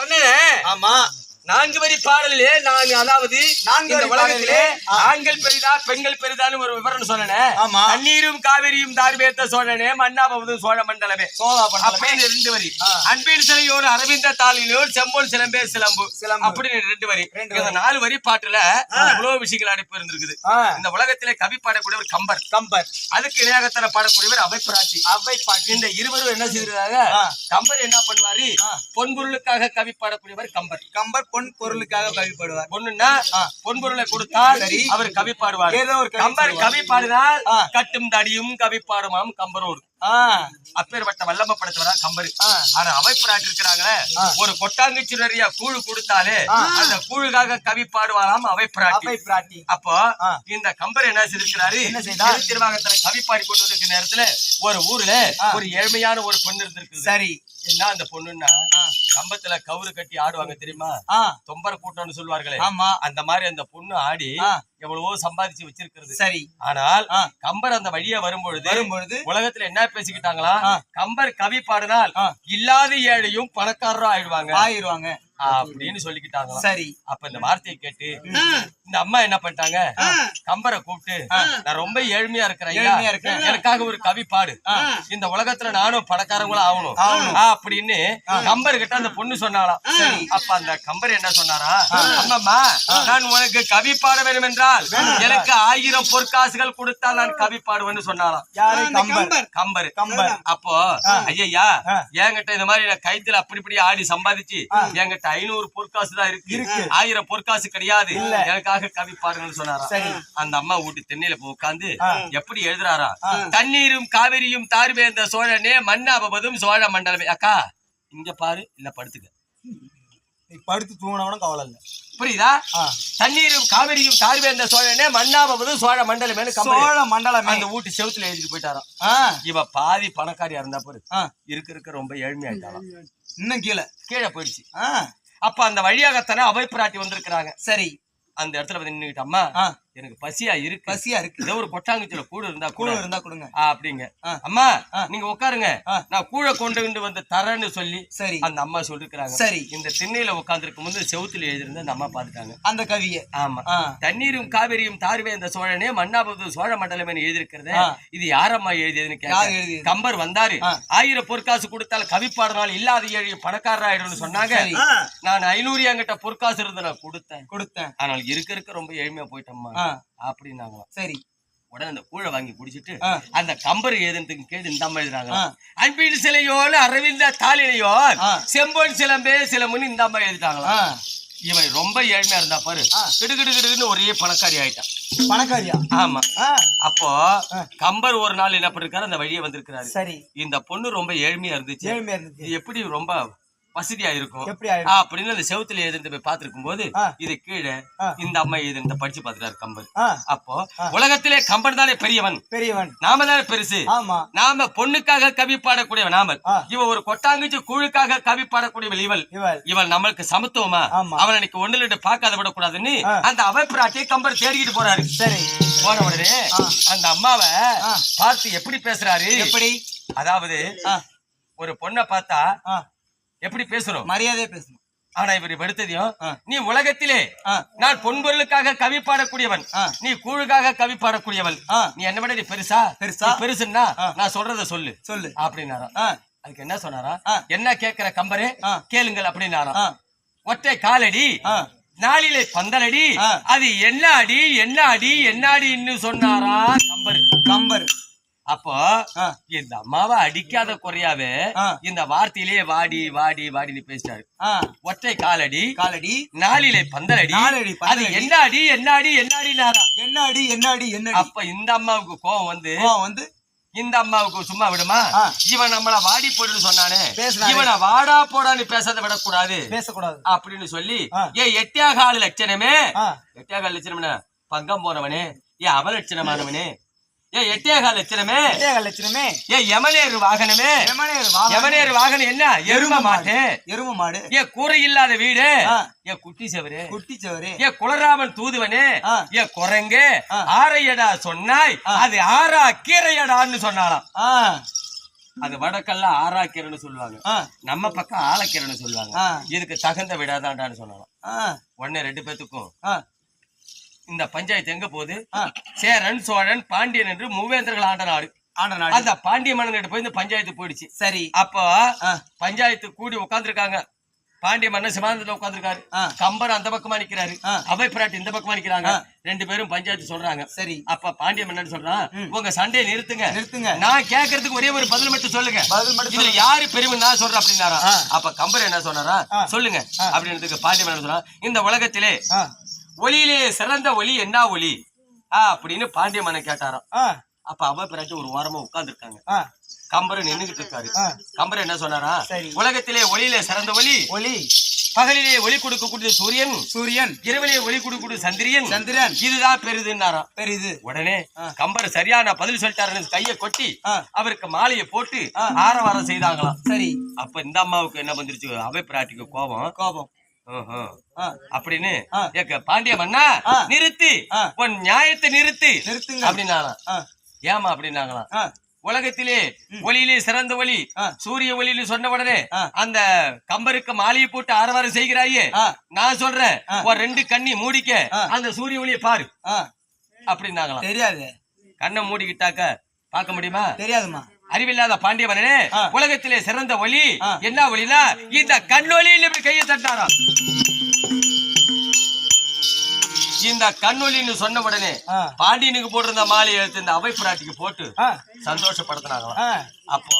சொன்னேன்? ஆமா. நான்கு வரி பாடலிலே நான் அதாவது நான்கு உலகத்திலே. ஆண்கள் பெரிதா பெண்கள் பெரிதான்னு ஒரு விவரம் சொன்னேன். தண்ணீரும் காவிரியும் தார்வேத்த சோழனே மன்னாபவது சோழ மண்டலமே. அப்படின்னு ரெண்டு வரி. அன்பின் சிலையோடு அரவிந்த தாளினோடு செம்பொன் சிலம்பே சிலம்பு. அப்படின்னு ரெண்டு வரி. இந்த நாலு வரி பாட்டுல இவ்வளவு விஷயங்கள் அனுப்பி இருந்திருக்குது. இந்த உலகத்திலே கவி பாடக்கூடியவர் கம்பர். கம்பர். அதுக்கு இணையாகத்தன பாடக்கூடியவர் அவை பிராட்டி அவை பாட்டி இந்த இருவரும் என்ன செய்திருக்காங்க? ஆ. கம்பர் என்ன பண்ணுவாரு. பொன்பொருளுக்காக கவி பாடக்கூடியவர் கம்பர். கம்பர் பொன் பொருளுக்காக கவிப்படுவார் பொண்ணுன்னா ஆ. பொன்பொருளை கொடுத்தால் சரி. அவர் கவி பாடுவார் ஏதோ ஒரு கவி கம்பர். கவி பாடினால். கட்டும் தடியும் கவி பாடுமாம் கம்பரோடு அப்பேற்பட்ட வல்லம படைத்தவரா கம்பர். ஆனா அமைப்பராட்டு இருக்கிறாங்களே. ஒரு கொட்டாங்குச்சி நிறைய கூழு கொடுத்தாலே. அந்த கூழுக்காக கவி பாடுவாராம் அவைப்பிராட்டி அவை பிராட்டி அப்போ. இந்த கம்பர் என்ன செய்திருக்கிறாரு? திருவாகத்துல கவி பாடி கொண்டு வந்திருக்க நேரத்துல ஒரு ஊர்ல. ஒரு ஏழ்மையான ஒரு பொண்ணு இருந்திருக்கு சரி என்ன அந்த பொண்ணுன்னா கம்பத்துல கவுரு கட்டி ஆடுவாங்க தெரியுமா தொம்பர கூட்டம்னு சொல்லுவார்களே ஆமா அந்த மாதிரி அந்த பொண்ணு ஆடி. எவ்வளவோ சம்பாதிச்சு வச்சிருக்கிறது சரி ஆனால். கம்பர் அந்த வழியா வரும்பொழுது வரும்பொழுது உலகத்துல என்ன பேசிக்கிட்டாங்களா. கம்பர் கவி பாடினால். இல்லாத ஏழையும் பணக்காரரும் ஆயிடுவாங்க ஆயிருவாங்க அப்படின்னு சொல்லிக்கிட்டாங்களா சரி. அப்ப இந்த வார்த்தையை கேட்டு இந்த அம்மா என்ன பண்ணிட்டாங்க? கம்பரை கூப்பிட்டு நான் ரொம்ப ஏழ்மையா இருக்கிறேன் ஐயா. ஏழ்மையா இருக்கேன். எனக்காக ஒரு கவி பாடு. இந்த உலகத்துல நானும் பணக்காரங்களும் ஆகணும். அப்படின்னு கம்பர் கிட்ட அந்த பொண்ணு சொன்னாலாம் அப்ப அந்த கம்பர் என்ன சொன்னாரா? அம்மம்மா நான் உனக்கு கவி பாட வேண்டும் என்றால் எனக்கு ஆயிரம் பொற்காசுகள் கொடுத்தால் நான் கவி பாடுவேன்னு சொன்னாலாம் யாரு? கம்பர். கம்பர். கம்பர். அப்போ ஐயா. என்கிட்ட இந்த மாதிரி நான் கைத்துல அப்படி இப்படி ஆடி சம்பாதிச்சு என்கிட்ட ஐநூறு பொற்காசு தான் இருக்கு. ஆயிரம் பொற்காசு கிடையாது. எனக்காக கவி பாடுங்கன்னு சொன்னாரா. அந்த அம்மா வீட்டு தென்னையில போய் உட்கார்ந்து ஆ. எப்படி எழுதுறாரா? தண்ணீரும் காவிரியும் தார்வேந்த சோழனே மன்னாபவதும் சோழ மண்டலமே. அக்கா இங்க பாரு இல்ல படுத்துக்க. நீ படுத்து தூங்கினவனும் கவலை இல்ல. புரியுதா. தண்ணீரும் காவிரியும் தார்வேந்த சோழனே மன்னாபவதும் சோழ மண்டலமே சோழ மண்டலமே. அந்த வீட்டு செவுத்துல எழுதிட்டு போயிட்டாராம். இவ பாதி பணக்காரியா இருந்தா பாரு. இருக்க இருக்க ரொம்ப ஏழ்மையாயிட்டாலாம் இன்னும் கீழே. கீழே போயிடுச்சு. ஆ, அப்ப அந்த வழியாகத்தானே அவை பிராட்டி வந்திருக்கிறாங்க. சரி அந்த இடத்துல வந்து நின்னுக்கிட்டு எனக்கு பசியா இருக்கு. பசியா இருக்கு. ஏதோ ஒரு கொட்டாங்குச்சில கூடு இருந்தா கூட இருந்தா கொடுங்க. அப்படிங்க. அம்மா. நீங்க உட்காருங்க. நான் கூழ கொண்டு வந்து வந்து தரேன்னு சொல்லி சரி. அந்த அம்மா சொல்லிருக்காங்க சரி. இந்த திண்ணையில உட்கார்ந்துருக்கும் போது செவுத்துல எழுதிருந்த அந்த அம்மா பாத்துட்டாங்க அந்த கவிய. ஆமா. தண்ணீரும் காவிரியும் தார்வே இந்த சோழனே மன்னாபது சோழ மண்டலம் எழுதியிருக்கிறதே. இது யாரம்மா எழுதியதுன்னு எழுதியது? கம்பர் வந்தாரு. ஆயிரம் பொற்காசு கொடுத்தால் கவி பாடுறனால இல்லாத ஏழு பணக்காரர் ஆயிடும்னு சொன்னாங்க. நான் ஐநூறு என்கிட்ட பொற்காசு இருந்து நான் கொடுத்தேன். கொடுத்தேன். ஆனால் இருக்க இருக்க ரொம்ப ஏழ்மையா போயிட்டோம்மா. அப்படின்னாங்களாம் சரி. உடனே அந்த கூழை வாங்கி குடிச்சிட்டு. அந்த கம்பர் ஏதுன்றதுக்கு கேட்டு இந்த அம்மா எழுதுறாங்க. அன்பின் சிலையோல் அரவிந்த தாளினையோ ஆ. செம்பொன் சிலம்பே சிலம்புன்னு இந்த அம்மா எழுதிட்டாங்களா இவன் ரொம்ப ஏழ்மையா இருந்தா பாரு ஆ. கிடு கிடு கிடுன்னு ஒரே பணக்காரி ஆயிட்டான். பணக்காரியா? ஆமா. அப்போ கம்பர் ஒரு நாள் என்ன பண்ணிருக்காரு? அந்த வழியே வந்திருக்கிறாரு. சரி. இந்த பொண்ணு ரொம்ப ஏழ்மையா இருந்துச்சு. ஏழ்மையா இருந்துச்சு. எப்படி ரொம்ப வசதியா இருக்கும் அப்படின்னு அந்த செவுத்துல எழுதுனது போய் பார்த்திருக்கும் போது. இது கீழே. இந்த அம்மா எழுதுனத படிச்சு பார்த்துட்டாரு கம்பர் ஆ, அப்போ உலகத்திலே கம்பன் தானே பெரியவன். பெரியவன். நாம தானே பெருசு. நாம பொண்ணுக்காக கவி பாடக்கூடியவன் நாம. இவ ஒரு கொட்டாங்குச்சி கூழுக்காக கவி பாடக்கூடியவள் இவள். இவள். நம்மளுக்கு சமத்துவமா. அவன் இன்னைக்கு ஒண்ணு ரெண்டு பார்க்காத விடக்கூடாதுன்னு ஆ. அந்த அவப்பிராட்டியை கம்பர் தேடிக்கிட்டு போறாரு. சரி. போன உடனே. அந்த அம்மாவை. பார்த்து எப்படி பேசுறாரு? எப்படி? அதாவது ஒரு பொண்ணை பார்த்தா எப்படி பேசுறோம்? மரியாதையா பேசணும். ஆனா இவர் எடுத்ததையும். நீ உலகத்திலே நான் பொன்பொருளுக்காக கவி பாடக்கூடியவன். நீ கூழுக்காக கவி பாடக்கூடியவள். நீ என்ன விட நீ பெருசா? பெருசா? பெருசுன்னா. நான் சொல்றத சொல்லு. சொல்லு. அப்படின்னாரா அதுக்கு என்ன சொன்னாரா. என்ன கேக்குற கம்பரே. கேளுங்கள் அப்படின்னாரா ஒற்றை காலடி நாளிலே பந்தலடி. அது என்ன அடி என்ன அடி என்ன அடின்னு சொன்னாரா கம்பர். கம்பர். அப்போ இந்த அம்மாவை அடிக்காத குறையாவே. இந்த வார்த்தையிலேயே வாடி வாடி வாடின்னு பேசிட்டாரு. ஒற்றை காலடி காலடி. நாளிலே பந்தலடி. நாலடி அது. என்ன அடி என்ன அடி என்ன என்ன அடி என்ன அடி என்ன அடி அப்ப இந்த அம்மாவுக்கு கோவம் வந்து வந்து? இந்த அம்மாவுக்கு சும்மா விடுமா. இவன் நம்மள வாடி போடுன்னு சொன்னானே. இவனை வாடா போடான்னு பேசாத விடக்கூடாது. பேசக்கூடாது. அப்படின்னு சொல்லி. ஏ எட்டியாகால லட்சணமே. ஆ, எட்டியாகால லட்சணம்னா பங்கம் போனவனே ஏ அவலட்சணமானவனே ஏ எட்டியாகால லட்சணமே விஜயக லட்சணமே ஏ யமனேறு வாகனமே. எமனேர் வாகனம். யமனேறு வாகனம் என்ன? எரும மாட்டு எரும மாடு. ஏ கூரை இல்லாத வீடு. ஏ குட்டி செவரு. குட்டி சவரு. ஏ குலராமன் தூதுவனே. ஏ குரங்கு. ஆரையடா சொன்னாய். அது ஆறா கீரையடான்னு சொன்னாலாம் அது வடக்கல்ல ஆறாக்கீரைன்னு சொல்லுவாங்க. நம்ம பக்கம் ஆலக்கீரைன்னு சொல்லுவாங்க. இதுக்கு தகுந்த விடாதாண்டான்னு சொன்னாலும் உடனே ரெண்டு பேத்துக்கும். இந்த பஞ்சாயத்து எங்க போகுது. சேரன் சோழன் பாண்டியன் என்று மூவேந்தர்கள் ஆண்ட நாடு. ஆண்ட நாடு. அந்த பாண்டிய மன்னன் போய் இந்த பஞ்சாயத்து போயிடுச்சு. சரி. அப்போ பஞ்சாயத்து கூடி உட்கார்ந்திருக்காங்க பாண்டிய மன்னன் சிமாந்தத்துல உட்கார்ந்திருக்காரு ஆ, கம்பர் அந்த பக்கமா நிக்கிறாரு. அவை பிராட்டி இந்த பக்கமா நிக்கிறாங்க. ரெண்டு பேரும் பஞ்சாயத்து சொல்றாங்க. சரி. அப்ப பாண்டிய மன்னன் சொல்றான். உங்க சண்டையை நிறுத்துங்க. நிறுத்துங்க. நான் கேக்குறதுக்கு ஒரே ஒரு பதில் மட்டும் சொல்லுங்க. பதில் மட்டும் இதுல யாரு பெருமை நான் சொல்றேன் அப்படின்னாரா. அப்ப கம்பர் என்ன சொன்னாரா. சொல்லுங்க. அப்படின்றதுக்கு பாண்டிய மன்னன் சொன்னா இந்த உலகத்திலே ஒளியிலே சிறந்த ஒளி என்ன ஒளி ஆ அப்படின்னு பாண்டிய மன்னன் கேட்டாராம். அப்ப அவ பிராட்டி ஒரு ஓரமா உட்கார்ந்துருக்காங்க. கம்பர் நின்னுகிட்டு இருக்காரு. கம்பர் என்ன சொன்னாரா. உலகத்திலே ஒளியிலே சிறந்த ஒளி ஒளி பகலிலே ஒளி கொடுக்கக்கூடிய சூரியன். சூரியன். இரவிலே ஒளி கொடுக்கக்கூடிய சந்திரியன். சந்திரன். இதுதான் பெரிதுன்னாராம். பெரிது. உடனே. கம்பர் சரியான பதில் சொல்லிட்டாருன்னு கையை கொட்டி அவருக்கு மாலையை போட்டு. ஆரவாரம் செய்தாங்களாம். சரி. அப்ப இந்த அம்மாவுக்கு என்ன வந்துருச்சு? அவை பிராட்டிக்கு கோபம். கோபம். அப்படின்னு பாண்டிய மன்னா. நிறுத்து. உன் நியாயத்தை நிறுத்து. நிறுத்துங்க. அப்படின்னாலாம் ஏமா அப்படின்னாங்களாம். உலகத்திலே ஒளியிலே சிறந்த ஒளி. சூரிய ஒளின்னு சொன்ன உடனே. அந்த கம்பருக்கு மாலையை போட்டு ஆரவாரம் செய்கிறாயே. நான் சொல்றேன். ஒரு ரெண்டு கண்ணி மூடிக்க. அந்த சூரிய ஒளியை பாரு. அப்படின்னாங்களாம். தெரியாது. கண்ணை மூடிக்கிட்டாக்க பார்க்க முடியுமா? தெரியாதுமா அறிவில்லாத பாண்டியவனே. உலகத்திலே சிறந்த ஒளி. என்ன ஒளினா இந்த கண்ணொலின்னு கையை தட்டாராம். இந்த கண்ணொலின்னு சொன்ன உடனே பாண்டியனுக்கு போட்டிருந்த மாலையை எடுத்து இந்த அவை பிராட்டிக்கு போட்டு ஆ, அப்போ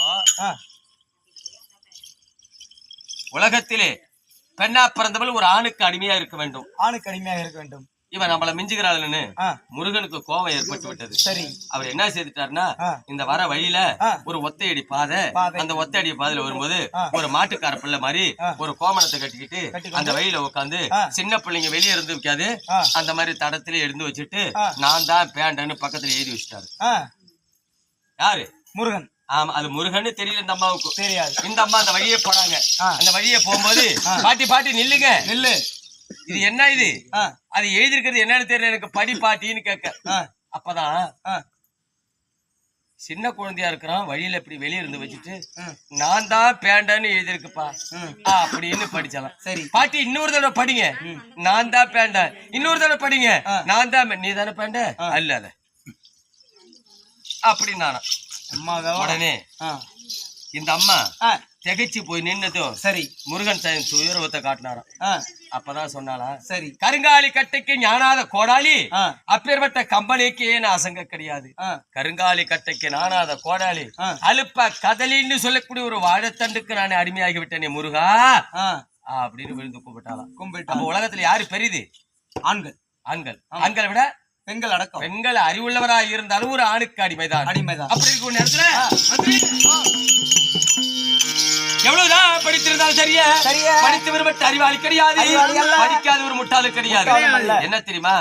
உலகத்திலே பெண்ணா பிறந்தவள் ஒரு ஆணுக்கு அடிமையா இருக்க வேண்டும். ஆணுக்கு அடிமையாக இருக்க வேண்டும். இவன் நம்மள மிஞ்சுகிறாள்னு முருகனுக்கு கோபம் ஏற்பட்டு விட்டது சரி அவர் என்ன செய்துட்டாருன்னா இந்த வர வழியில. ஒரு ஒத்தையடி பாதை. அந்த ஒத்தையடி பாதையில வரும்போது. ஒரு மாட்டுக்கார பிள்ளை மாதிரி. ஒரு கோமணத்தை கட்டிக்கிட்டு. அந்த வழியில உட்காந்து. சின்ன பிள்ளைங்க வெளியே இருந்து வைக்காது அந்த மாதிரி தடத்துல எடுத்து வச்சுட்டு. நான் தான் பேண்டன்னு பக்கத்துல எழுதி வச்சுட்டாரு யாரு முருகன் ஆமா அது முருகன்னு தெரியல இந்த அம்மாவுக்கு தெரியாது இந்த அம்மா அந்த வழியே போறாங்க. அந்த வழியே போகும்போது. பாட்டி பாட்டி நில்லுங்க நெல்லு இது என்ன இது? அது எழுதிருக்கிறது என்னன்னு தெரியல எனக்கு படி பாட்டின்னு கேட்க. அப்பதான் சின்ன குழந்தையா இருக்கிறான் வழியில இப்படி வெளிய இருந்து வச்சுட்டு நான் தான் பேண்டன்னு எழுதிருக்குப்பா அப்படின்னு படிச்சலாம். சரி. பாட்டி இன்னொரு தடவை படிங்க. நான் தான் பேண்ட. இன்னொரு தடவை படிங்க. நான் தான் நீ தானே பேண்ட. அல்ல அம்மா வேவா. உடனே இந்த அம்மா திகைச்சு போய் நின்னதும் சரி. முருகன் தன் துயரவத்தை காட்டினாராம். அப்பதான் சொன்னாளா? சரி. கருங்காலி கட்டைக்கு ஞானாத கோடாலி ஆ, அப்பேற்பட்ட கம்பெனிக்கு ஏன் அசங்க கிடையாது? கருங்காலி கட்டைக்கு நானாத கோடாலி ஆ. அலுப்ப கதலின்னு சொல்லக்கூடிய ஒரு வாழைத்தண்டுக்கு நான் அடிமையாகி விட்டேனே முருகா. அப்படின்னு விழுந்து கூப்பிட்டாளாம் கும்பிட்டா அப்ப உலகத்துல யாரு பெரிது? ஆண்கள். ஆண்கள். ஆண்களை விட பெண்கள் அடக்கம். பெண்கள் அறிவுள்ளவராக இருந்தாலும் ஒரு ஆணுக்கு அடிமைதான். அடிமைதான். அப்படி இருக்கும் நேரத்துல? எவ்வளவுதான் படித்திருந்தாலும் சரியா. படித்து விரும்பட்ட அறிவாளி கிடையாது. படிக்காத ஒரு முட்டாளு கிடையாது. என்ன தெரியுமா?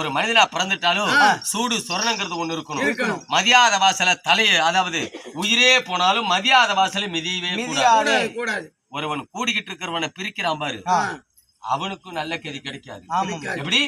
ஒரு மனிதனா பிறந்துட்டாலும் சூடு சொரணங்கிறது ஒண்ணு இருக்கணும். மதியாத வாசல தலைய அதாவது உயிரே போனாலும் மதியாத வாசல மிதியவே கூடாது. ஒருவன் கூடிக்கிட்டு இருக்கிறவனை பிரிக்கிறான் பாரு. அவனுக்கும் நல்ல கதி கிடைக்காது. எப்படி?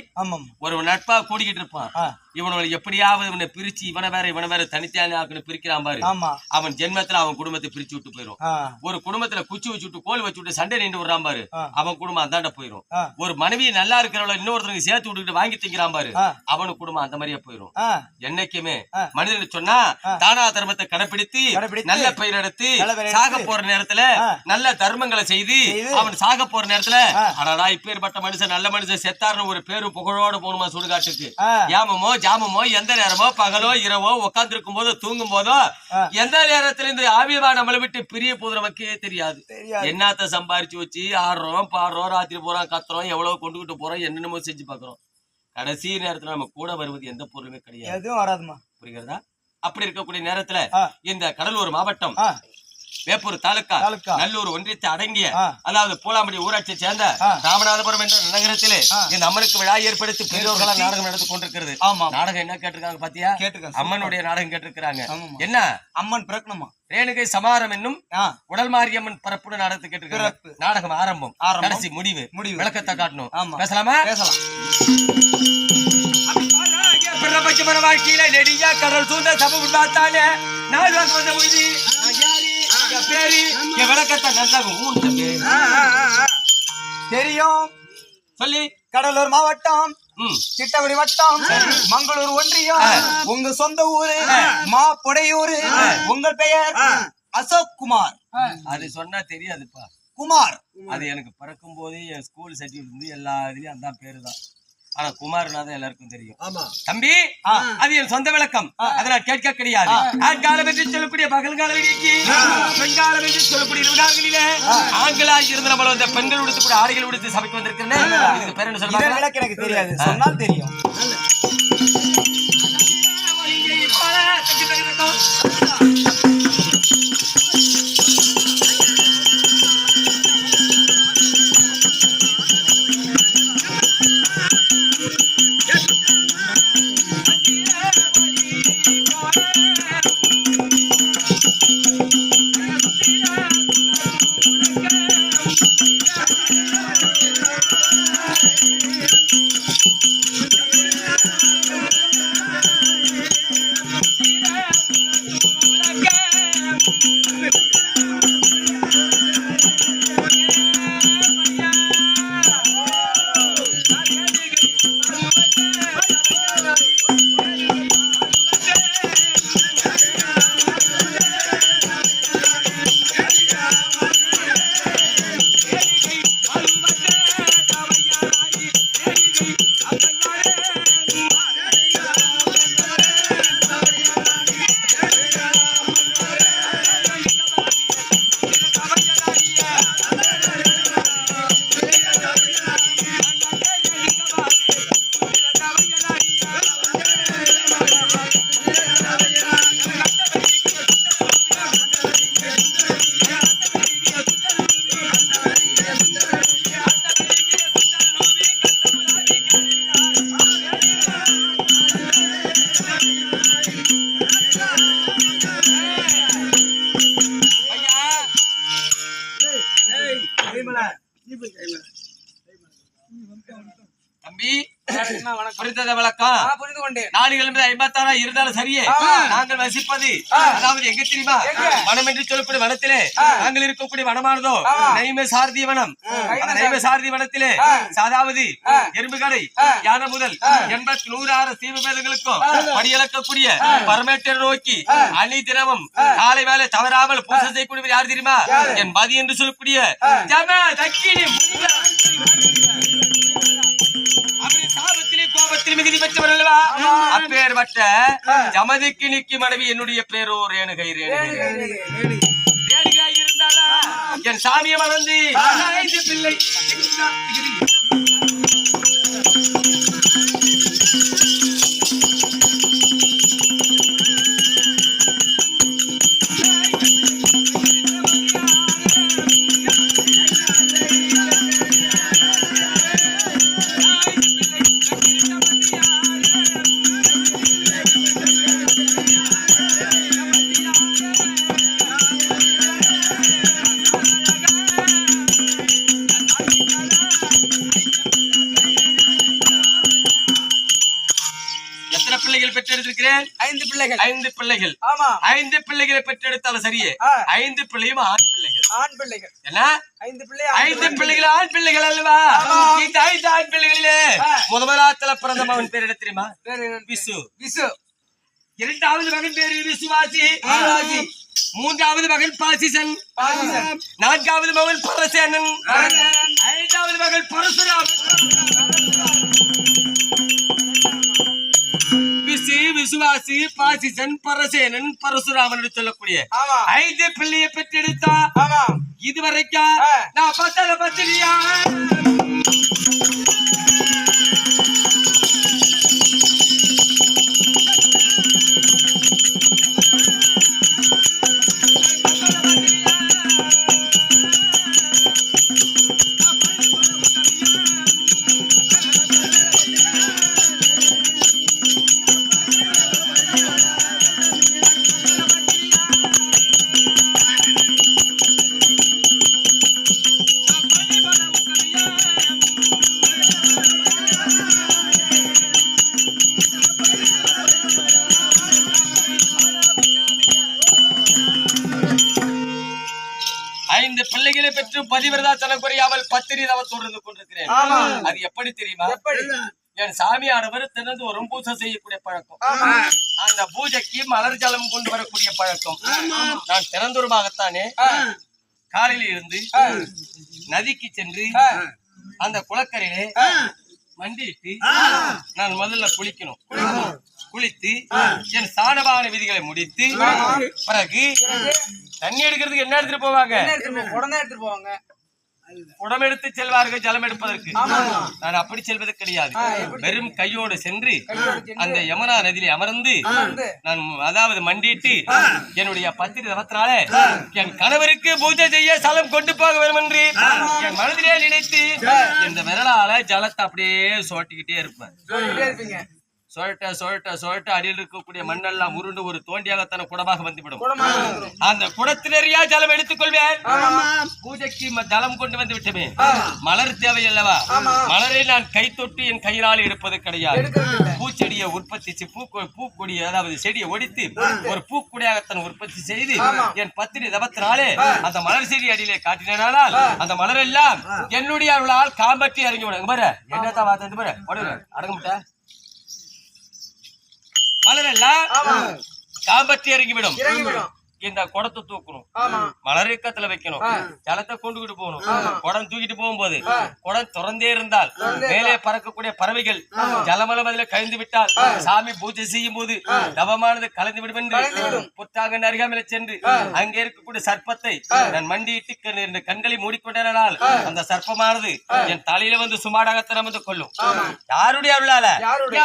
ஒரு நட்பா கூடிக்கிட்டு இருப்பான். ஆ, இவனை எப்படியாவது இவனை பிரிச்சு இவனை வேற இவனை வேற தனித்தானே ஆக்கணும் பிரிக்கிறான் பாரு. அவன் ஜென்மத்துல அவன் குடும்பத்தை பிரிச்சு விட்டு போயிரும். ஒரு குடும்பத்துல குச்சி வச்சு விட்டு கோல் வச்சு விட்டு சண்டை நின்று விடுறான் பாரு. அவன் குடும்பம் அந்தாண்ட போயிரும். ஒரு மனைவி நல்லா இருக்கிறவள இன்னொருத்தருக்கு சேர்த்து விட்டுக்கிட்டு வாங்கி திங்கிறான் பாரு. அவனு குடும்பம் அந்த மாதிரியே போயிரும். என்னைக்குமே. மனிதன் சொன்னா. தானா தர்மத்தை கடைபிடித்து நல்ல பெயர் எடுத்து சாக போற நேரத்துல. நல்ல தர்மங்களை செய்து அவன் சாக போற நேரத்துல. அடடா இப்பேற்பட்ட மனுஷன் நல்ல மனுஷன் செத்தாருன்னு ஒரு பேரு புகழோட போகணுமா சுடுகாட்டுக்கு? ஆ, யாமமோ ஜாமமோ எந்த நேரமோ பகலோ இரவோ உட்கார்ந்து இருக்கும் போதோ தூங்கும் போதோ. எந்த நேரத்துல இந்த ஆவியவா நம்மளை விட்டு பிரிய போது நமக்கே தெரியாது. என்னத்த சம்பாரிச்சு வச்சு ஆடுறோம் பாடுறோம் ராத்திரி போறோம் கத்துறோம் எவ்வளவு கொண்டுகிட்டு போறோம் என்னென்னமோ செஞ்சு பாக்குறோம். கடைசி நேரத்துல நம்ம கூட வருவது எந்த பொருளுமே கிடையாது. புரிகிறதா? அப்படி இருக்கக்கூடிய நேரத்துல இந்த கடலூர் மாவட்டம் வேப்பூர் தாலுக்கா. நல்லூர் ஒன்றியத்தை அடங்கிய. அதாவது பூலாம்படி ஊராட்சியை சேர்ந்த. ராமநாதபுரம் என்ற நகரத்திலே. இந்த அம்மனுக்கு விழா ஏற்படுத்தி பெரியோர்களால் நாடகம் நடந்து கொண்டிருக்கிறது ஆமாம் நாடகம் என்ன கேட்டிருக்காங்க பாத்தியா கேட்டுக்கேன் அம்மனுடைய நாடகம் கேட்டிருக்கிறாங்க. என்ன அம்மன் பிறக்கணுமா ரேணுகை சமாரம் என்னும் உடல் மாரியம்மன் பரப்புட நாடகத்தை கேட்டிருக்காங்க பிறப்பு. நாடகம் ஆரம்பம். கடைசி முடிவு முடிவு. விளக்கத்தை காட்டணும் ஆமா. பேசலாமா பேசலாம் வாழ்க்கையில நெடியா கடல் சூழ்ந்த சமூகம் பார்த்தாலே நான் வந்த மொழி விளக்கத்தை நல்லா தெரியும்? சொல்லி. கடலூர் மாவட்டம் சிட்டகுடி வட்டம் மங்களூர் ஒன்றியம் உங்க சொந்த ஊரு மா புடையூரு உங்கள் பெயர் அசோக் குமார். அது சொன்னா தெரியாதுப்பா. குமார். அது எனக்கு பிறக்கும் போதே என் ஸ்கூல் சர்டிஃபிகேட் எல்லா இதுலயும் அந்த பேரு தான் ஆனா குமார்னா தான் எல்லாருக்கும் தெரியும். தம்பி அது என் சொந்த விளக்கம். அதை நான் கேட்க கிடையாது ஆண்காலம் என்று சொல்லக்கூடிய பகல்கால விடிக்கு. பெண்காலம் என்று சொல்லக்கூடிய இருபதாங்களிலே ஆண்களாக இருந்து நம்மள வந்து பெண்கள் உடுத்தக்கூடிய ஆடைகள் உடுத்து சபைக்கு வந்திருக்கிறேன் எனக்கு தெரியாது. சொன்னால் தெரியும். புரிந்தத விளக்கம் புரிந்து கொண்டேன் நாடுகள் என்பது ஐம்பத்தாறா இருந்தாலும் சரியே. நாங்கள் வசிப்பது. அதாவது எங்க தெரியுமா? வனம் என்று சொல்லக்கூடிய வனத்திலே நாங்கள் இருக்கக்கூடிய வனமானதோ? நைம சாரதி வனம். நைம சாரதி வனத்திலே அதாவது எறும்புகளை யானை முதல் எண்பத்தி நூறு ஆறு தீவுகளுக்கும் படியளக்கக்கூடிய பரமேட்டர் நோக்கி அணி தினமும் காலை வேலை தவறாமல் பூஜை செய்யக்கூடியவர் யார் தெரியுமா? என் மதி என்று சொல்லக்கூடிய தக்கினி சாபத்திலே கோபத்திலே மிகுதி பெற்றவர் அல்லவா அப்பேற்பட்ட ஜமதிக்கு நிக்கி மனைவி என்னுடைய பேரோ ரேணுகை. ரேணுகை ரேணுகை இருந்தாலா என் சாமியை மறந்து பிள்ளை. பிள்ளைகளை பெற்றெடுத்தாலும் சரியே. ஐந்து பிள்ளையும் ஆண் பிள்ளைகள். ஆண் பிள்ளைகள். என்ன? ஐந்து பிள்ளை ஐந்து பிள்ளைகள் ஆண் பிள்ளைகள் அல்லவா? இந்த ஐந்து ஆண் பிள்ளைகளிலே. முதலாத்துல பிறந்த மகன் பேர் என்ன தெரியுமா? விசு. விசு. இரண்டாவது மகன் பேரு விசுவாசி. மூன்றாவது மகன் பாசிசன். பாசிசன். நான்காவது மகன் பரசேனன். பரசேனன். ஐந்தாவது மகன் பரசுராமன். விசு விசுவாசி பாசிசன் பரசேனன் பரசுராமன் சொல்லக்கூடிய ஐந்து பிள்ளையை பெற்றெடுத்தா இதுவரைக்கும். நான் பத்தல பத்திரியா பத்திரி தவத்தோடு இருந்து கொண்டிருக்கிறேன். அது எப்படி தெரியுமா? எப்படி? என் சாமியானவர் தினந்தோறும் பூஜை செய்யக்கூடிய பழக்கம். அந்த பூஜைக்கு மலர் ஜலம் கொண்டு வரக்கூடிய பழக்கம். நான் தினந்தோறுமாகத்தானே காலையில் இருந்து நதிக்கு சென்று அந்த குளக்கரையிலே. மண்டிட்டு நான் முதல்ல குளிக்கணும். குளித்து என் சாணபான விதிகளை முடித்து பிறகு தண்ணி எடுக்கிறதுக்கு என்ன எடுத்துட்டு போவாங்க? உடனே எடுத்துட்டு போவாங்க. குடம் எடுத்து செல்வார்கள் ஜலம் எடுப்பதற்கு. நான் அப்படி செல்வது கிடையாது? வெறும் கையோடு சென்று அந்த யமுனா நதியிலே அமர்ந்து நான் அதாவது மண்டிட்டு என்னுடைய பத்திரி தவத்தினால என் கணவருக்கு பூஜை செய்ய சலம் கொண்டு போக வேண்டும் என்று என் மனதிலே நினைத்து இந்த விரலால ஜலத்தை அப்படியே சோட்டிக்கிட்டே இருப்பேன். சொழட்ட சொழட்ட சொழட்ட அடியில் இருக்கக்கூடிய மண்ணெல்லாம் உருண்டு ஒரு தோண்டியாகத்தான குடமாக வந்துவிடும். அந்த குடத்தினரியா ஜலம் எடுத்துக்கொள்வேன்? ஆமா. பூஜைக்கு ஜலம் கொண்டு வந்து விட்டமே. மலர் தேவை அல்லவா. மலரை நான் கை தொட்டு என் கையினால் எடுப்பது கிடையாது. பூச்செடியை உற்பத்தி பூ பூக்கொடி அதாவது செடியை ஒடித்து ஒரு பூக்குடியாகத்தான் உற்பத்தி செய்து. என் பத்திரி தபத்தினாலே அந்த மலர் செடி அடியிலே காட்டினால் அந்த மலர் எல்லாம் என்னுடைய அருளால் காம்பற்றி இறங்கி விடும். பாரு. என்னத்தான் வார்த்தை பாரு. உடனே அடங்க முட்டை மலர் எல்லாம். காம்பற்றி இறங்கிவிடும். இந்த குடத்தை தூக்கணும். மலர் இக்கத்துல வைக்கணும். ஜலத்தை கொண்டுகிட்டு போகணும். குடம் தூக்கிட்டு போகும்போது. குடம் திறந்தே இருந்தால் திறந்தே மேலே பறக்கக்கூடிய பறவைகள் ஜலமலமதில கழிந்து விட்டால் சாமி பூஜை செய்யும் போது தவமானது கலந்து விடும். என்று. புத்தாக அருகாமையில சென்று அங்கே இருக்கக்கூடிய சர்ப்பத்தை நான் மண்டியிட்டு கண்களை மூடிக்கொண்டனால் அந்த சர்ப்பமானது என் தலையில வந்து சுமாடாகத்தனம் வந்து கொள்ளும். யாருடைய அருளால? யாருடைய?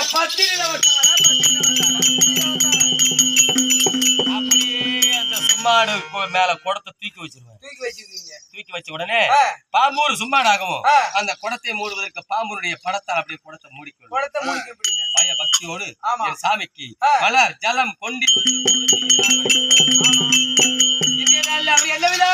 கு- மேல குடத்தை தூக்கி வச்சிருவேன் தூக்கி வச்சிருக்கீங்க தூக்கி வச்ச உடனே பாம்பூர் சும்மாடாகவும் ஆ. அந்த குடத்தை மூடுவதற்கு பாம்பூருடைய படத்தால் அப்படியே குடத்தை மூடிக்கொள்ளும் குடத்தை முடிக்க எப்படிங்க பய பக்தியோடு. என் சாமிக்கு. மலர் ஜலம் கொண்டு வந்து என்ன விழா?